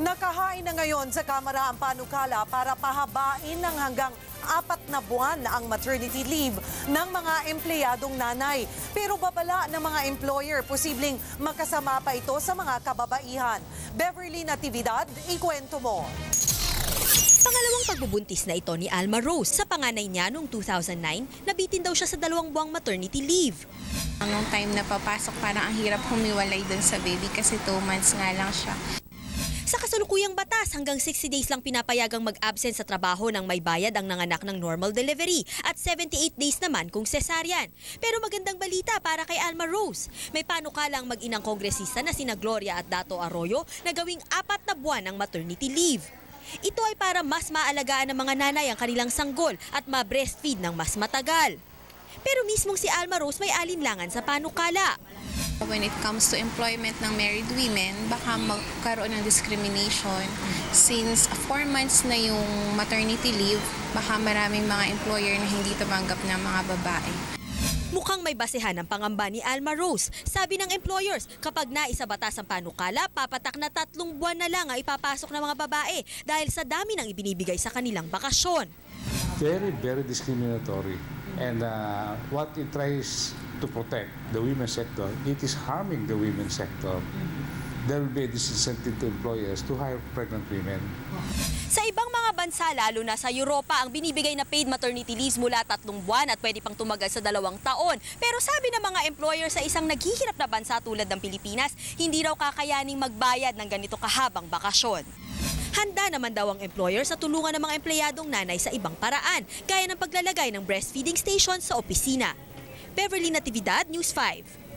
Nakahain na ngayon sa Kamara ang panukala para pahabain ng hanggang apat na buwan ang maternity leave ng mga empleyadong nanay. Pero babala ng mga employer, posibleng makasama pa ito sa mga kababaihan. Beverly Natividad, ikwento mo. Pangalawang pagbubuntis na ito ni Alma Rose. Sa panganay niya noong 2009, nabitin daw siya sa dalawang buwang maternity leave. Nung time na papasok, parang ang hirap humiwalay dun sa baby kasi 2 months nga lang siya. Sa kasalukuyang batas, hanggang 60 days lang pinapayagang mag-absent sa trabaho ng may bayad ang nanganak ng normal delivery at 78 days naman kung cesarean. Pero magandang balita para kay Alma Rose. May panukalang mag-inang kongresista na sina Gloria at Dato Arroyo na gawing apat na buwan ng maternity leave. Ito ay para mas maalagaan ng mga nanay ang kanilang sanggol at ma-breastfeed ng mas matagal. Pero mismong si Alma Rose may alinlangan sa panukala. When it comes to employment ng married women, baka magkaroon ng discrimination. Since 4 months na yung maternity leave, baka maraming mga employer na hindi tumanggap ng mga babae. Mukhang may basehan ang pangamba ni Alma Rose. Sabi ng employers, kapag naisa batas ang panukala, papatak na tatlong buwan na lang ang ipapasok ng mga babae dahil sa dami ng ibinibigay sa kanilang bakasyon. very, very discriminatory. And uh, what it tries to protect the women's sector, it is harming the women's sector. There will be a disincentive to employers to hire pregnant women. Sa ibang mga bansa, lalo na sa Europa, ang binibigay na paid maternity leaves mula tatlong buwan at pwede pang tumagal sa dalawang taon. Pero sabi ng mga employer sa isang naghihirap na bansa tulad ng Pilipinas, hindi raw kakayaning magbayad ng ganito kahabang bakasyon. Handa naman daw ang employer sa tulungan ng mga empleyadong nanay sa ibang paraan, gaya ng paglalagay ng breastfeeding station sa opisina. Beverly Natividad, News 5.